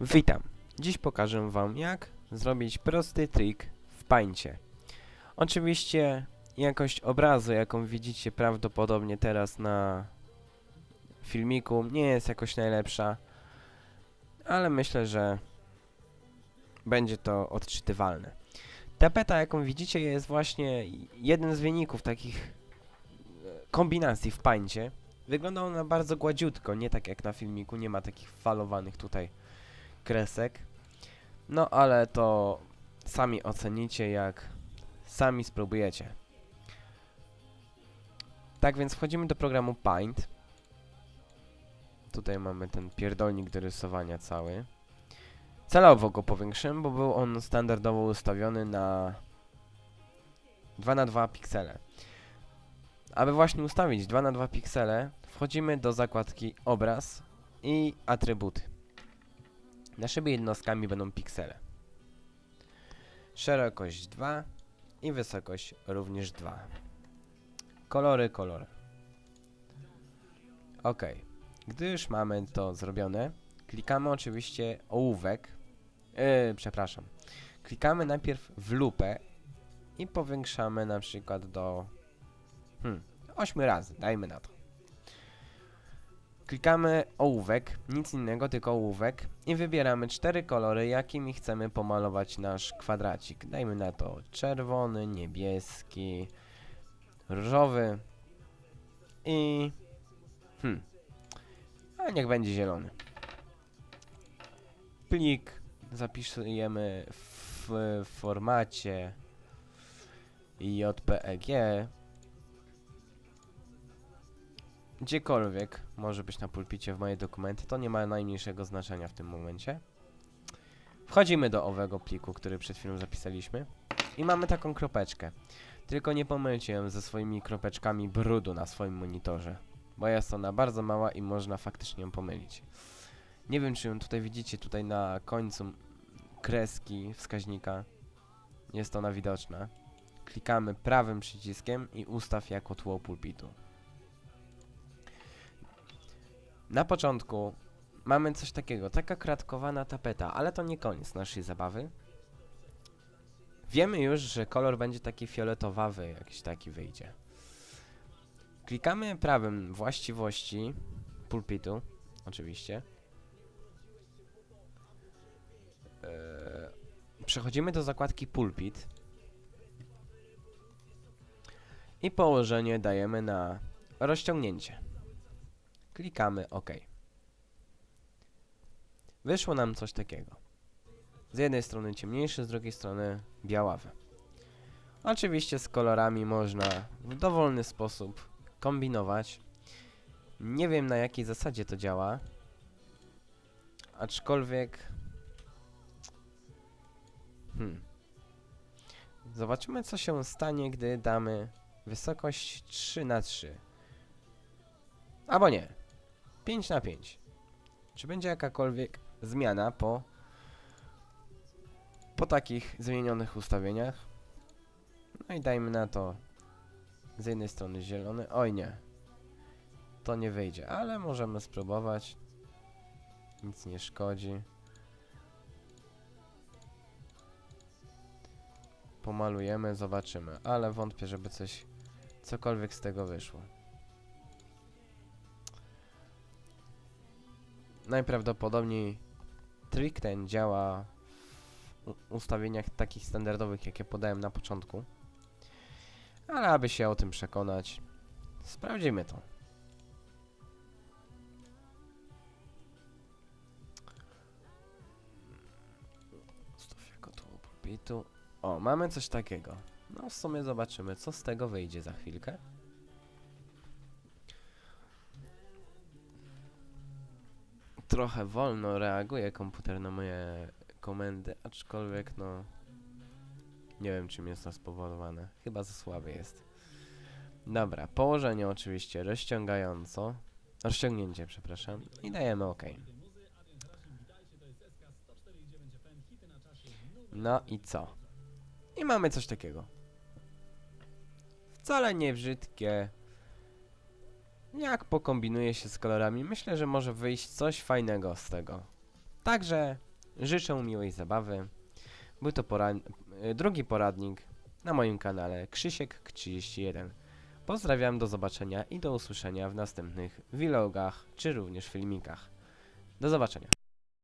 Witam. Dziś pokażę Wam jak zrobić prosty trik w Paincie. Oczywiście jakość obrazu, jaką widzicie prawdopodobnie teraz na filmiku, nie jest jakoś najlepsza, ale myślę, że będzie to odczytywalne. Tapeta, jaką widzicie, jest właśnie jeden z wyników takich e, kombinacji w Paincie. Wygląda ona bardzo gładziutko, nie tak jak na filmiku, nie ma takich falowanych tutaj kresek. No ale to sami ocenicie, jak sami spróbujecie. Tak więc wchodzimy do programu Paint. Tutaj mamy ten pierdolnik do rysowania cały. Celowo go powiększyłem, bo był on standardowo ustawiony na 2 na 2 piksele. Aby właśnie ustawić 2 na 2 piksele, wchodzimy do zakładki obraz i atrybuty. Naszymi jednostkami będą piksele. Szerokość 2 i wysokość również 2. Kolory, kolory. Ok. Gdy już mamy to zrobione, klikamy oczywiście ołówek. Yy, przepraszam. Klikamy najpierw w lupę i powiększamy na przykład do hmm, 8 razy, dajmy na to. Klikamy ołówek, nic innego, tylko ołówek i wybieramy cztery kolory, jakimi chcemy pomalować nasz kwadracik. Dajmy na to czerwony, niebieski, różowy i... Hmm. A niech będzie zielony. Plik zapisujemy w formacie JPEG gdziekolwiek może być na pulpicie w moje dokumenty, to nie ma najmniejszego znaczenia w tym momencie. Wchodzimy do owego pliku, który przed chwilą zapisaliśmy i mamy taką kropeczkę. Tylko nie pomylcie ją ze swoimi kropeczkami brudu na swoim monitorze, bo jest ona bardzo mała i można faktycznie ją pomylić. Nie wiem, czy ją tutaj widzicie, tutaj na końcu kreski wskaźnika jest ona widoczna. Klikamy prawym przyciskiem i ustaw jako tło pulpitu. Na początku mamy coś takiego, taka kratkowana tapeta, ale to nie koniec naszej zabawy. Wiemy już, że kolor będzie taki fioletowawy, jakiś taki wyjdzie. Klikamy prawym właściwości pulpitu, oczywiście. Eee, przechodzimy do zakładki pulpit. I położenie dajemy na rozciągnięcie. Klikamy OK. Wyszło nam coś takiego. Z jednej strony ciemniejszy, z drugiej strony białawy. Oczywiście z kolorami można w dowolny sposób kombinować. Nie wiem na jakiej zasadzie to działa. Aczkolwiek... Hmm. Zobaczymy co się stanie, gdy damy wysokość 3 na 3 Albo nie. 5 na 5. Czy będzie jakakolwiek zmiana po po takich zmienionych ustawieniach? No i dajmy na to z jednej strony zielony. Oj nie. To nie wyjdzie, ale możemy spróbować. Nic nie szkodzi. Pomalujemy, zobaczymy, ale wątpię, żeby coś cokolwiek z tego wyszło. Najprawdopodobniej trik ten działa w ustawieniach takich standardowych, jakie podałem na początku. Ale aby się o tym przekonać, sprawdzimy to. O, mamy coś takiego. No w sumie zobaczymy, co z tego wyjdzie za chwilkę. Trochę wolno reaguje komputer na moje komendy, aczkolwiek no... Nie wiem czym jest to spowodowane. Chyba za słaby jest. Dobra, położenie oczywiście rozciągająco. Rozciągnięcie, przepraszam. I dajemy OK. No i co? I mamy coś takiego. Wcale nie brzydkie, jak pokombinuję się z kolorami, myślę, że może wyjść coś fajnego z tego. Także życzę miłej zabawy. Był to y, drugi poradnik na moim kanale Krzysiek31. Pozdrawiam, do zobaczenia i do usłyszenia w następnych vlogach czy również filmikach. Do zobaczenia.